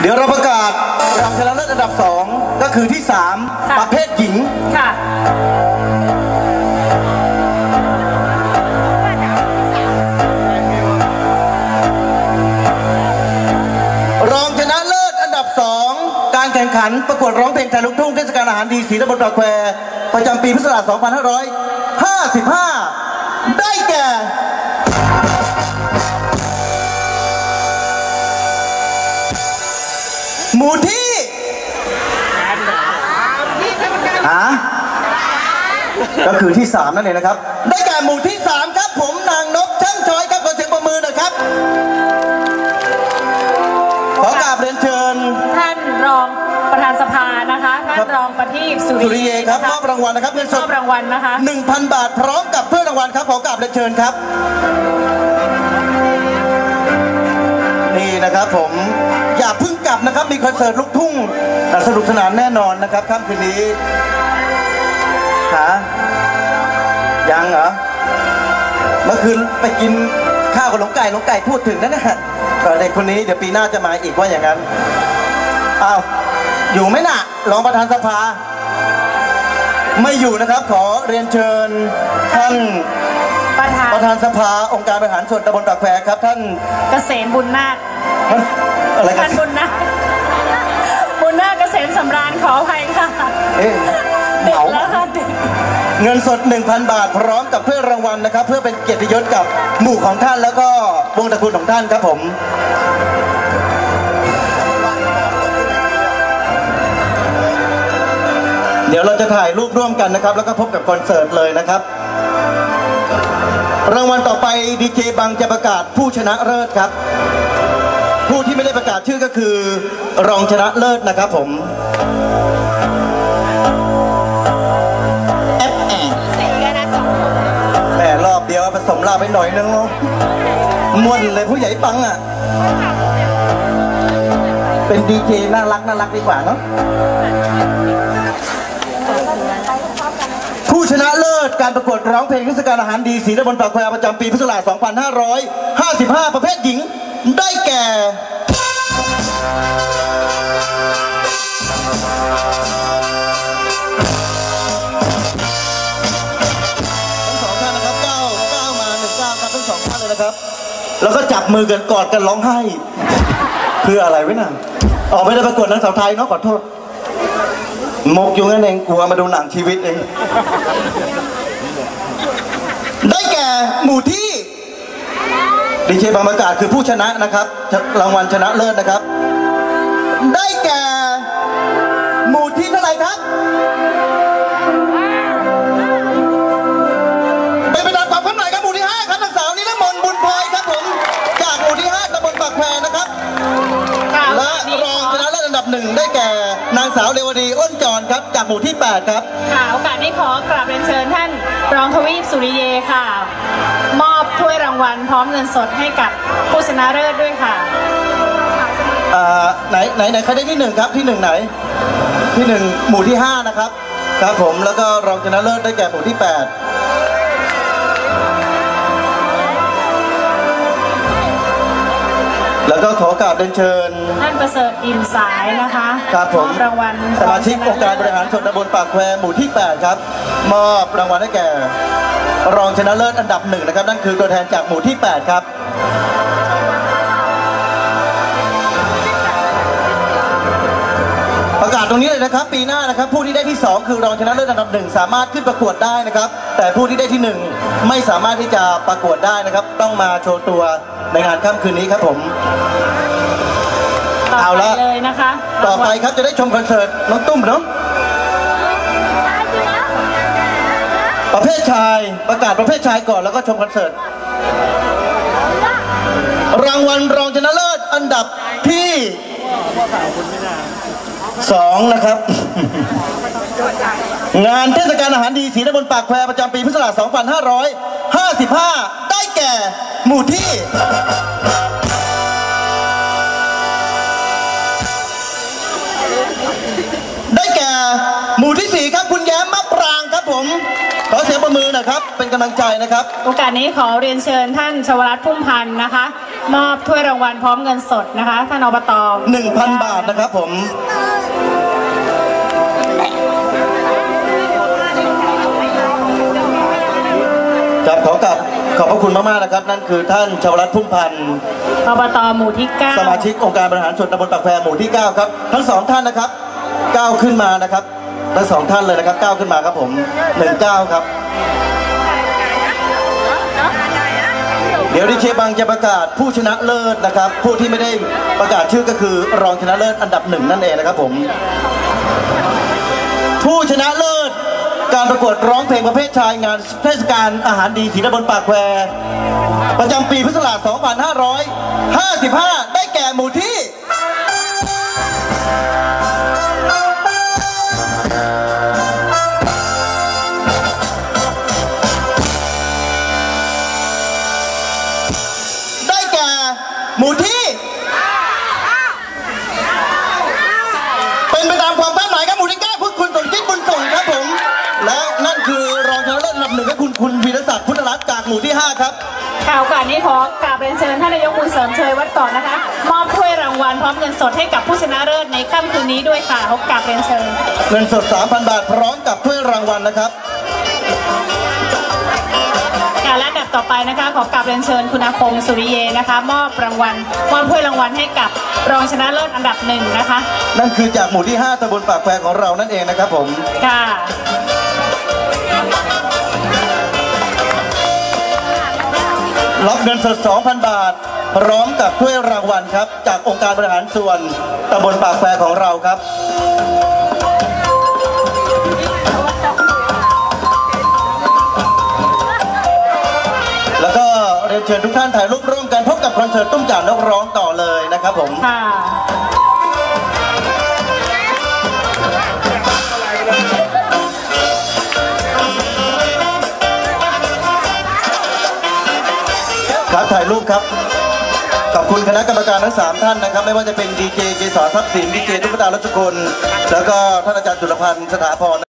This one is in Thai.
เดี๋ยวเราประกาศรองชนะเลิศอันดับ 2 ก็คือที่ค่ะ3ประเภทหญิง ค่ะ รองชนะเลิศอันดับ 2 การแข่งขันประกวดร้องเพลงไทยลูกทุ่งเทศกาลอาหารดีศรีตำบลตะแควประจำปีพุทธศักราช2555 ได้แก่ ก็คือที่ 3 นั่นเองนะครับ ได้แก่หมู่ที่ 3 ครับผมนางนกช่างช้อยครับขอเสียงประมือหน่อยครับ ขอกราบเรียนเชิญ ท่านรองประธานสภานะคะ ท่านรองประทีปสุสุริเยครับนะะมอบรางวัลนะครับเงินสมด อบรางวัลนะคะ 1,000 บาทพร้อมกับเพื่อนรางวัลครับขอกราบเรียนเชิญครับ นี่นะครับผมอย่าเพิ่งกลับนะครับ มีคอนเสิร์ตลูกทุ่งสนุกสนานแน่นอนนะครับค่ำคืนนี้หา คืนไปกินข้าวกับหลวงไก่หลวงไก่พูดถึงนั่นนะก็เด็กคนนี้เดี๋ยวปีหน้าจะมาอีกว่าอย่างนั้นอ้าวอยู่ไหมน่ะรองประธานสภา ไม่อยู่นะครับขอเรียนเชิญท่านประธานประธานสภาองค์การบริหารส่วนตำบลปากแควครับ ท่านเกษมบุญนาคอะไรกัท่านนบุญนาคบุญนาคเกษมสำราญขออภัยค่ะ เงินสด 1,000 บาท พร้อมกับเพื่อรางวัลนะครับ เพื่อเป็นเกียรติยศกับหมู่ของท่านแล้วก็วงตระกูลของท่านครับผมเดี๋ยวเราจะถ่ายรูปร่วมกันนะครับ แล้วก็พบกับคอนเสิร์ตเลยนะครับ รางวัลต่อไปดีเจบังจะประกาศผู้ชนะเลิศครับ ผู้ที่ไม่ได้ประกาศชื่อก็คือ รองชนะเลิศนะครับผม ผสมลาไปหน่อยนึงเนาะม่วนเลยผู้ใหญ่ปังอะ เป็นดีเจน่ารักน่ารักดีกว่าเนาะผู้ชนะเลิศการประกวดร้องเพลงเทศกาลอาหารดีศรีตำบนปากแควประจำปีพุทธศักราช 2555 ประเภทหญิง ได้แก่ แล้วก็จับมือกันกอดกันร้องไห้เพื่ออะไรไว้น่ะออกไม่ได้ประกวดนางสาวไทยเนาะขอโทษมกอยู่งั้นเองกลัวมาดูหนังชีวิตเอง ได้แก่หมู่ที่ดีเจบางประกาศคือผู้ชนะนะครับ รางวัลชนะเลิศนะครับ ได้แก่ หมู่ที่เท่าไหร่ครับ หนึ่งได้แก่นางสาวเรวดีอ้นจรครับจากหมู่ที่ 8 ครับ ค่ะโอกาสนี้ขอกราบเรียนเชิญท่านรองทวีปสุริเยค่ะ มอบถ้วยรางวัลพร้อมเงินสดให้กับผู้ชนะเลิศด้วยค่ะอ่าไหนไหนใครได้ที่หนึ่งครับที่หนึ่งไหน ที่หนึ่งหมู่ที่ห้านะครับ ครับผมแล้วก็รองชนะเลิศได้แก่หมู่ที่แปด ก็ขอกราบเรียนเชิญ ท่านประเสริฐอิ่มสายนะคะครับผมอบรางวัลสมาชิกองค์การบริหารส่วนตำบลปากแควหมู่ที่ 8 ครับ มอบรางวัลให้แก่ รองชนะเลิศอันดับหนึ่งนะครับ นั่นคือตัวแทนจากหมู่ที่ 8 ครับประกาศตรงนี้เลยนะครับ ปีหน้านะครับ ผู้ที่ได้ที่ 2 คือรองชนะเลิศอันดับหนึ่งสามารถขึ้นประกวดได้นะครับ แต่ผู้ที่ได้ที่หนึ่งไม่สามารถที่จะประกวดได้นะครับ ต้องมาโชว์ตัว ในงานค่ำคืนนี้ครับผมต่อเอาไปละ เลยนะคะต่อไปครับจะได้ชมคอนเสิร์ตน้องตุ้มเนาะประเภทชายประกาศประเภทชายก่อนแล้วก็ชมคอนเสิร์ตรางวัลรองชนะเลิศอันดับที่สองนะครับ งานเทศกาลอาหารดีศรีตำบลปากแควประจำปีพุทธศักราช2555ได้ แก่ หมู่ที่ ได้แก่ หมู่ที่สี่ครับคุณแย้มมะปรางครับผม ขอเสียงประมือหนะครับ เป็นกำลังใจนะครับ โอกาสนี้ขอเรียนเชิญท่านชวรัตน์พุ่มพันธ์นะคะ มอบถ้วยรางวัลพร้อมเงินสดนะคะ ท่านอบต1,000 บาทนะครับผม ครับขอกลับ ขอบพระคุณมากๆนะครับ นั่นคือท่านชาวรัตน์พุ่มพันธ์อบตหมู่ที่เก้าสมาชิกองค์การบริหารส่วนตำบลปากแพรหมู่ที่9ครับทั้งสองท่านนะครับก้าวขึ้นมานะครับทั้งสองท่านเลยนะครับก้าวขึ้นมาครับผมหนึ่งก้าวครับ เดี๋ยวดิเชบังจะประกาศผู้ชนะเลิศนะครับ ผู้ที่ไม่ได้ประกาศชื่อก็คือรองชนะเลิศอันดับหนึ่งนั่นเองนะครับผม ผู้ชนะเลิศ การประกวดร้องเพลงประเภทชายงานเทศกาลอาหารดีศรีตำบลปากแควประจำปีพุทธศักราช 2555 ได้แก่หมู่ที่ได้แก่หมู่ที่ เป็นไปตามความคาดหมายครับหมู่ที่เก้าคุณคุณสมจิตบุญส่งครับผม และนั่นคือรองช นะเลิศอันดับหนึ่งก็คุณคุณวีรศักดิ์พุทธรัตน์จากหมู่ที่ห้าครับ ข่าวโอกาสนี้ขอกราบเรียนเชิญท่านนายกบุญเสริมเชยวัดก่อนนะคะ มอบถ้วยรางวัลพร้อมเงินสดให้กับผู้ชนะเลิศในค่ำคืนนี้ด้วยค่ะขอกราบเรียนเชิญ เงินสด 3,000 บาทพร้อมกับถ้วยรางวัลนะครับ การและอันดับต่อไปนะคะ ขอกราบเรียนเชิญคุณอาคมสุริเยนะคะ มอบรางวัลมอบถ้วยรางวัลให้กับรองชนะเลิศอันดับหนึ่งนะคะ นั่นคือจากหมู่ที่ 5ตำบลปากแควของเรานั่นเองนะครับผม ค่ะ รับเงินสด 2,000 บาท พร้อมกับถ้วยรางวัลครับ จากองค์การบริหารส่วนตำบลปากแควของเราครับแล้วก็เรียนเชิญทุกท่านถ่ายรูปร่วมกันพบกับคอนเสิร์ตตุ้มจ่านกร้องต่อเลยนะครับผมค่ะ รูปครับขอบคุณคณะกรรมการทั้งสามท่านนะครับ ไม่ว่าจะเป็นดีเจเกสรทรัพย์สินดีเจทุกตาลัชกลแล้วก็ท่านอาจารย์จุลพันธ์สถาพร